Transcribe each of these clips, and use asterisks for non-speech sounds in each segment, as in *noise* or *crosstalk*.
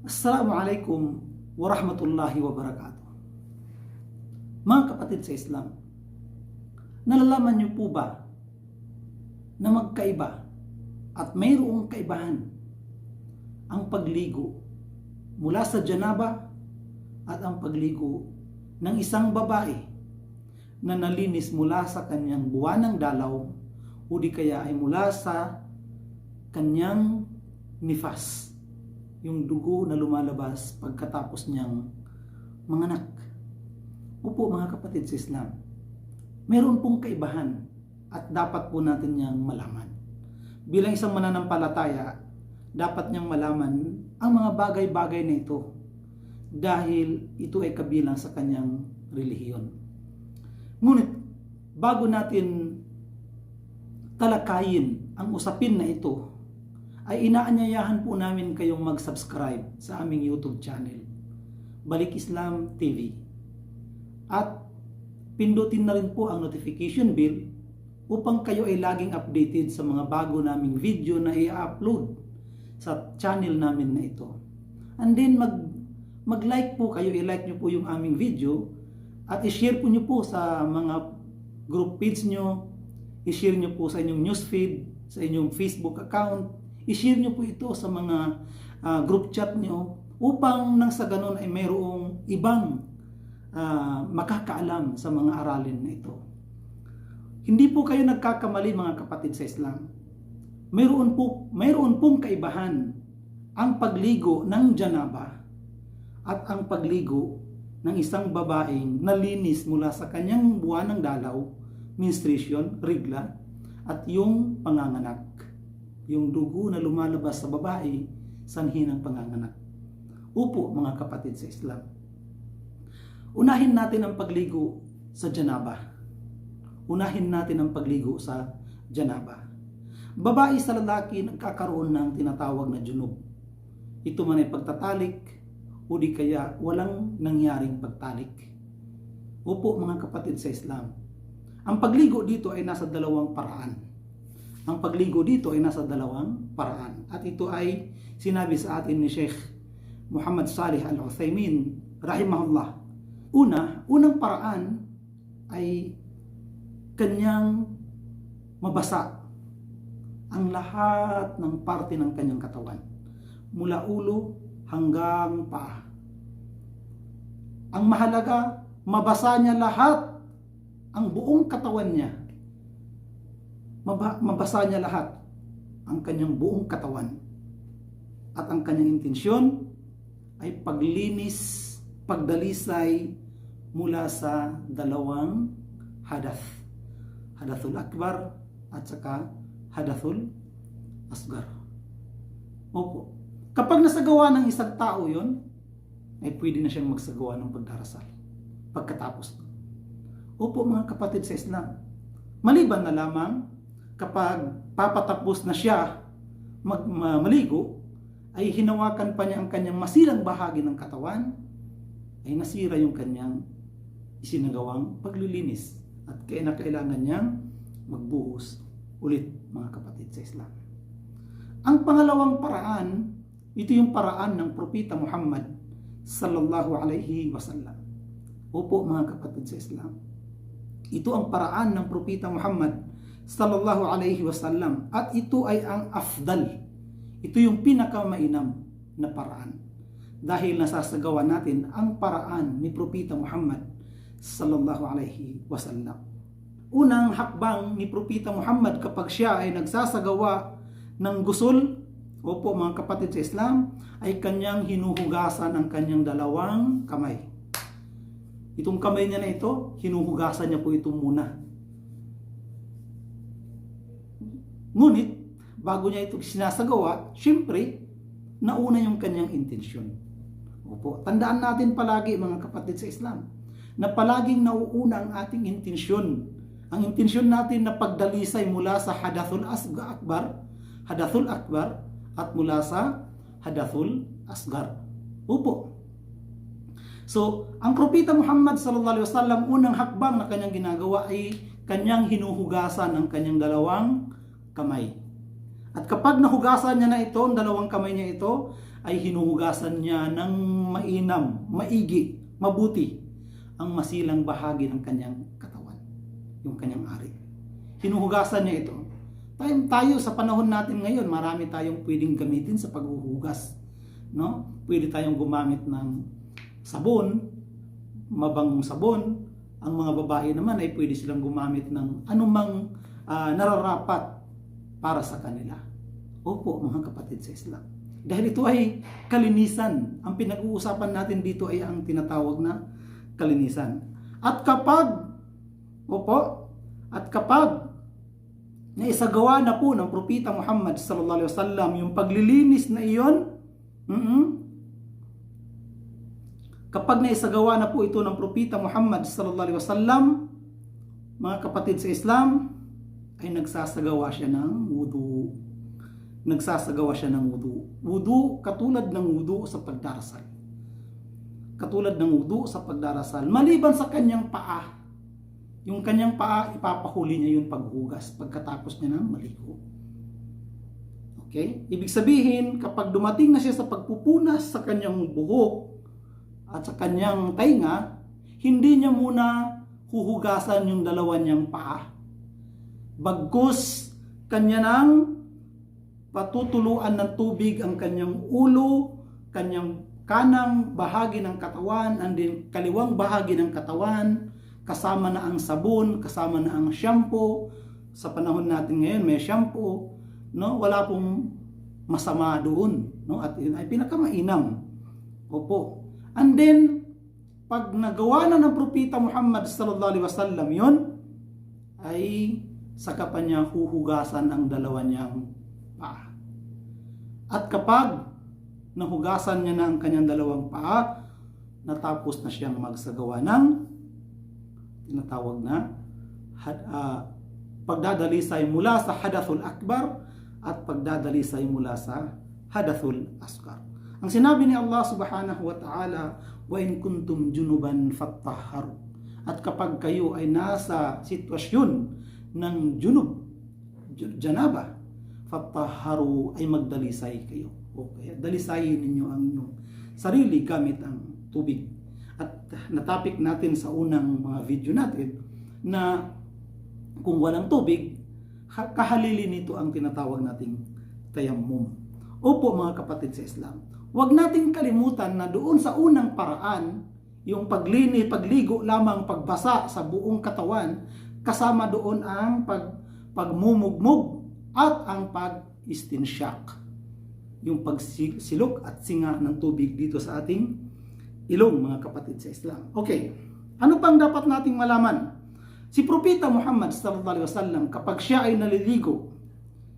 Assalamualaikum warahmatullahi wabarakatuh. Mga kapatid sa Islam, nalalaman niyo po ba na magkaiba at mayroong kaibahan ang pagligo mula sa janaba at ang pagligo ng isang babae na nalinis mula sa kanyang buwanang dalaw o di kaya ay mula sa kanyang nifas, yung dugo na lumalabas pagkatapos niyang manganak. Opo mga kapatid sa Islam, meron pong kaibahan at dapat po natin niyang malaman. Bilang isang mananampalataya, dapat niyang malaman ang mga bagay-bagay na ito dahil ito ay kabilang sa kanyang relihiyon. Ngunit, bago natin talakayin ang usapin na ito, ay inaanyayahan po namin kayong mag-subscribe sa aming YouTube channel, Balik Islam TV. At pindutin na rin po ang notification bell upang kayo ay laging updated sa mga bago naming video na i-upload sa channel namin na ito. And then mag mag-like po kayo, i-like nyo po yung aming video at i-share po nyo po sa mga group page nyo, i-share nyo po sa inyong newsfeed, sa inyong Facebook account, i-share nyo po ito sa mga uh, group chat nyo upang nang sa ganun ay mayroong ibang uh, makakaalam sa mga aralin na ito. Hindi po kayo nagkakamali mga kapatid sa Islam. Mayroon po mayroon pong kaibahan ang pagligo ng janaba at ang pagligo ng isang babaeng nalinis mula sa kanyang buwan ng dalaw, menstruation, rigla, at yung panganganak. Yung dugo na lumalabas sa babae, sanhi ng panganganak. Upo mga kapatid sa Islam. Unahin natin ang pagligo sa janaba. Unahin natin ang pagligo sa janaba. Babae sa lalaki nagkakaroon ng tinatawag na junub. Ito man ay pagtatalik o di kaya walang nangyaring pagtalik. Opo mga kapatid sa Islam. Ang pagligo dito ay nasa dalawang paraan. Ang pagligo dito ay nasa dalawang paraan. At ito ay sinabi sa atin ni Sheikh Muhammad Salih Al-Uthaymin rahimahullah. Una, unang paraan ay kanyang mabasa ang lahat ng parte ng kanyang katawan. Mula ulo hanggang paa. Ang mahalaga, mabasa niya lahat ang buong katawan niya. Maba- mabasa niya lahat ang kanyang buong katawan. At ang kanyang intensyon ay paglinis, pagdalisay mula sa dalawang hadath. Hadathul akbar at saka hadathul asgar. Opo. Kapag nasagawa ng isang tao yon, ay pwede na siyang magsagawa ng pagdarasal. Pagkatapos. Opo mga kapatid sa Islam. Maliban na lamang kapag papatapos na siya mag, maligo, ay hinawakan pa niya ang kanyang masilang bahagi ng katawan, ay nasira yung kanyang isinagawang paglilinis. At kaya na kailangan niyang magbuhos ulit mga kapatid sa Islam. Ang pangalawang paraan, ito yung paraan ng Propeta Muhammad sallallahu alaihi wasallam. Opo mga kapatid sa Islam. Ito ang paraan ng Propeta Muhammad sallallahu alaihi wasallam at ito ay ang afdal. Ito yung pinakamainam na paraan. Dahil nasasagawa natin ang paraan ni Propeta Muhammad sallallahu alaihi wasallam. Unang hakbang ni Propeta Muhammad kapag siya ay nagsasagawa ng gusul, opo mga kapatid sa Islam, ay kanyang hinuhugasan ang kanyang dalawang kamay. Itong kamay niya na ito, hinuhugasan niya po ito muna. Ngunit, bago niya ito sinasagawa, syempre, nauna yung kanyang intensyon. Opo, tandaan natin palagi mga kapatid sa Islam, na palaging nauuna ang ating intensyon. Ang intensyon natin na pagdalisay mula sa hadathul asga akbar, hadathul akbar, at mula sa hadathul asgar. Opo. So, ang propeta Muhammad sallallahu alaihi wasallam unang hakbang na kanyang ginagawa ay kanyang hinuhugasan ang kanyang dalawang kamay. At kapag nahugasan niya na ito, ang dalawang kamay niya ito, ay hinuhugasan niya ng mainam, maigi, mabuti ang masilang bahagi ng kanyang katawan, yung kanyang ari. Hinuhugasan niya ito. Tayo, tayo sa panahon natin ngayon, marami tayong pwedeng gamitin sa paghuhugas. No? Pwede tayong gumamit ng sabon, mabangong sabon. Ang mga babae naman ay pwede silang gumamit ng anumang ah, nararapat para sa kanila. Opo, mga kapatid sa Islam. Dahil ito ay kalinisan. Ang pinag-uusapan natin dito ay ang tinatawag na kalinisan. At kapag, opo, at kapag naisagawa na po ng propeta Muhammad sallallahu alaihi wasallam yung paglilinis na iyon, mm kapag naisagawa na po ito ng propeta Muhammad sallallahu alaihi wasallam, mga kapatid sa Islam, ay nagsasagawa siya ng wudu. Nagsasagawa siya ng wudu. Wudu katulad ng wudu sa pagdarasal. Katulad ng wudu sa pagdarasal. Maliban sa kanyang paa. Yung kanyang paa, ipapahuli niya yung paghugas pagkatapos niya ng maligo. Okay? Ibig sabihin, kapag dumating na siya sa pagpupunas sa kanyang buhok at sa kanyang tainga, hindi niya muna huhugasan yung dalawa niyang paa. Bagkus, kanya nang patutuluan ng tubig ang kanyang ulo, kanyang kanang bahagi ng katawan, and then kaliwang bahagi ng katawan, kasama na ang sabon, kasama na ang shampoo. Sa panahon natin ngayon, may shampoo, no? Wala pong masama doon, no? At yun ay pinakamainam. Opo. And then pag nagawa na ng propeta Muhammad sallallahu alaihi wasallam 'yon ay saka pa huhugasan ang dalawa niyang paa. At kapag nahugasan niya na ang kanyang dalawang paa, natapos na siyang magsagawa ng tinatawag na had, uh, pagdadalisay mula sa hadathul akbar at pagdadalisay mula sa hadathul asghar. Ang sinabi ni Allah subhanahu wa ta'ala, wa in kuntum junuban fattahharu. At kapag kayo ay nasa sitwasyon ng junub, janaba, fattahharu ay magdalisay kayo. O kaya dalisayin ninyo ang inyong sarili gamit ang tubig. At natapik natin sa unang mga video natin na kung walang tubig, kahalili nito ang tinatawag nating tayammum. Opo mga kapatid sa Islam, Huwag nating kalimutan na doon sa unang paraan, yung paglini, pagligo lamang pagbasa sa buong katawan, kasama doon ang pag, pagmumugmog at ang pag-istinsyak. Yung pagsilok at singa ng tubig dito sa ating ilong, mga kapatid sa Islam. Okay, ano pang dapat nating malaman? Si Propeta Muhammad sallallahu alaihi wasallam kapag siya ay naliligo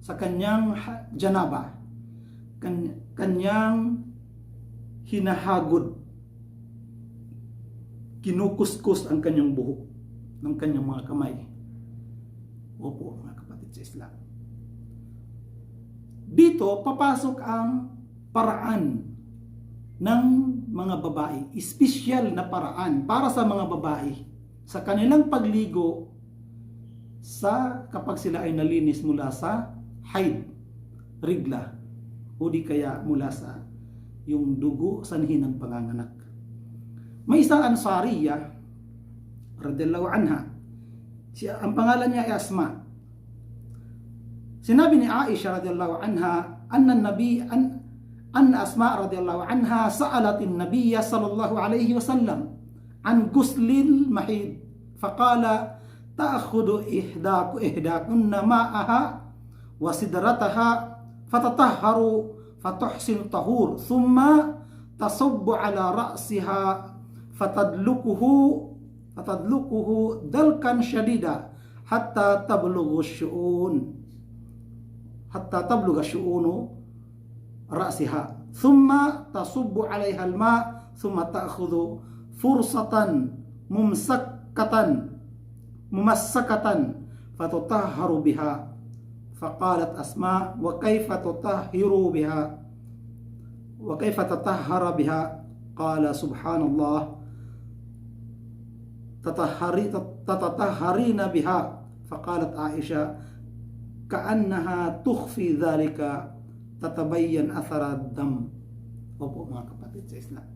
sa kanyang janaba, kanyang hinahagod kinukuskus ang kanyang buhok ng kanyang mga kamay. Opo, mga kapatid sa Islam. Dito, papasok ang paraan ng mga babae. Espesyal na paraan para sa mga babae sa kanilang pagligo sa kapag sila ay nalinis mula sa haid, rigla, o di kaya mula sa yung dugo sanhi ng panganganak. May isang ansariya, radhiyallahu anha. Si, ang pangalan niya ay Asma. Sinabi ni Aisha radhiyallahu anha, anna nabi an أن أسماء رضي الله عنها سألت النبي صلى الله عليه وسلم عن غسل المحيض فقال تأخذ إحداك إحداكن ماءها وسدرتها فتطهر فتحسن طهور ثم تصب على رأسها فتدلكه فتدلكه دلكا شديدا حتى تبلغ الشؤون حتى تبلغ الشؤون رأسها. ثم تصب عليها الماء ثم تأخذ فرصة ممسكة ممسكة فتطهر بها. فقالت أسماء وكيف تطهر بها؟ وكيف تطهر بها؟ قال سبحان الله tatahari tataharina biha. Faqalat Aisha kaannaha tukhfi dhalika tatabayyan athara dam. Opo mga kapatid sa Islam.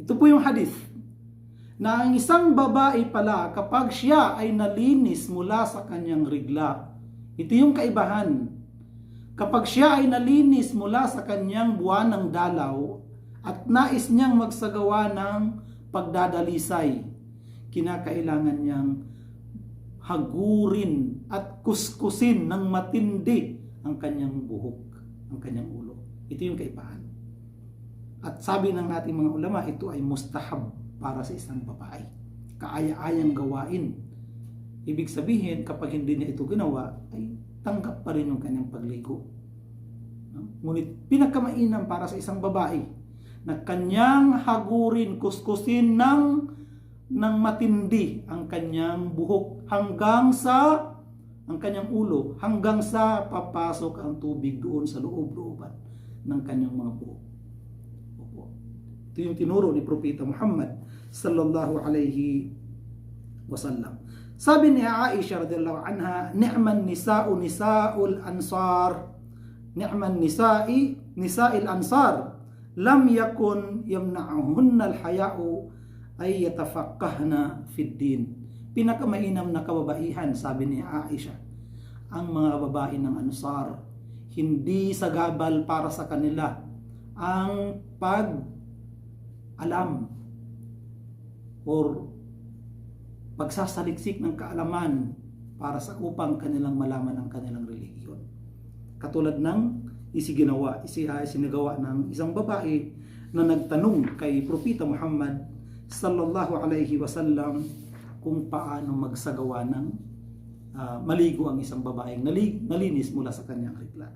Ito po yung hadith na ang isang babae pala kapag siya ay nalinis mula sa kanyang rigla ito yung kaibahan. Kapag siya ay nalinis mula sa kanyang buwan ng dalaw at nais niyang magsagawa ng pagdadalisay kinakailangan niyang hagurin at kuskusin ng matindi ang kanyang buhok, ang kanyang ulo. Ito yung kaibahan. At sabi ng ating mga ulama, ito ay mustahab para sa isang babae. Kaaya-ayang gawain. Ibig sabihin, kapag hindi niya ito ginawa, ay tanggap pa rin yung kanyang pagligo. Ngunit pinakamainam para sa isang babae na kanyang hagurin, kuskusin ng ng matindi ang kanyang buhok hanggang sa ang kanyang ulo hanggang sa papasok ang tubig doon sa loob-looban ng kanyang mga buhok. Opo. Ito yung tinuro ni Propeta Muhammad sallallahu alaihi wasallam. Sabi ni Aisha radhiyallahu anha, "Ni'man nisa'u nisa'ul ansar." Ni'man nisa'i nisa'il ansar. Lam yakun yamna'uhunna al-haya'u ay yatafaqqahna fid din. Pinakamainam na kababaihan, sabi ni Aisha, ang mga babae ng Ansar, hindi sagabal para sa kanila ang pag alam or pagsasaliksik ng kaalaman para sa upang kanilang malaman ang kanilang relihiyon. Katulad ng isiginawa, isi, uh, sinagawa ng isang babae na nagtanong kay Propeta Muhammad sallallahu alaihi wasallam kung paano magsagawa ng uh, maligo ang isang babaeng nalinis mula sa kanyang regla.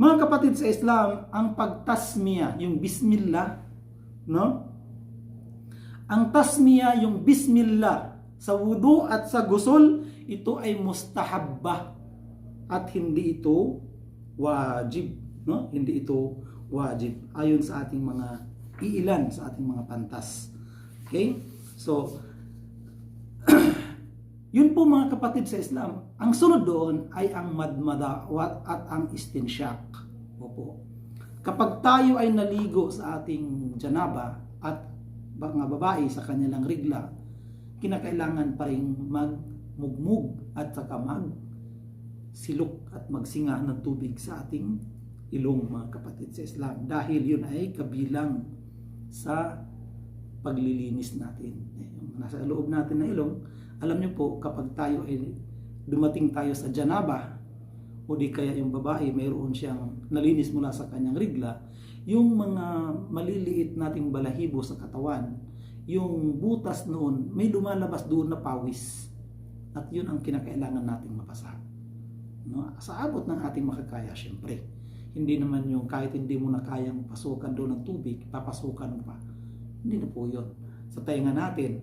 Mga kapatid sa Islam, ang pagtasmiya, yung bismillah, no? Ang tasmiya, yung bismillah sa wudu at sa gusul, ito ay mustahabba at hindi ito wajib, no? Hindi ito wajib ayon sa ating mga iilan sa ating mga pantas. Okay? So, *clears throat* yun po mga kapatid sa Islam. Ang sunod doon ay ang madmada at ang istinsyak. Opo. Kapag tayo ay naligo sa ating janaba at mga babae sa kanilang rigla, kinakailangan pa rin magmugmug at saka mag silok at magsinga ng tubig sa ating ilong mga kapatid sa Islam dahil yun ay kabilang sa paglilinis natin. Eh, Yung nasa loob natin na ilong, alam niyo po kapag tayo ay dumating tayo sa janaba o di kaya yung babae mayroon siyang nalinis mula sa kanyang rigla, yung mga maliliit nating balahibo sa katawan, yung butas noon, may lumalabas doon na pawis. At yun ang kinakailangan nating mapasa. No? Sa abot ng ating makakaya, syempre. Hindi naman yung kahit hindi mo na kayang pasukan doon ng tubig, papasukan mo pa. Hindi na po yun. Sa tainga natin,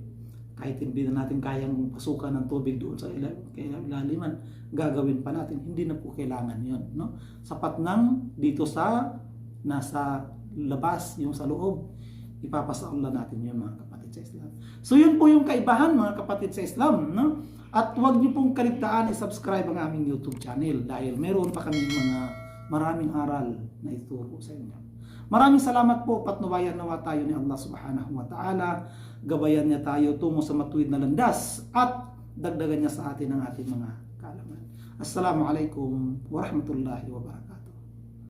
kahit hindi na natin kayang pasukan ng tubig doon sa ila- ilaliman, gagawin pa natin. Hindi na po kailangan yun. No? Sapat nang dito sa nasa labas, yung sa loob, ipapasa Allah natin yun mga kapatid sa Islam. So yun po yung kaibahan mga kapatid sa Islam. No? At huwag niyo pong kaligtaan i-subscribe ang aming YouTube channel dahil meron pa kami mga maraming aral na ituro sa inyo. Maraming salamat po patnubayan nawa tayo ni Allah subhanahu wa ta'ala. Gabayan niya tayo tungo sa matuwid na landas at dagdagan niya sa atin ang ating mga kaalaman. Assalamualaikum warahmatullahi wabarakatuh.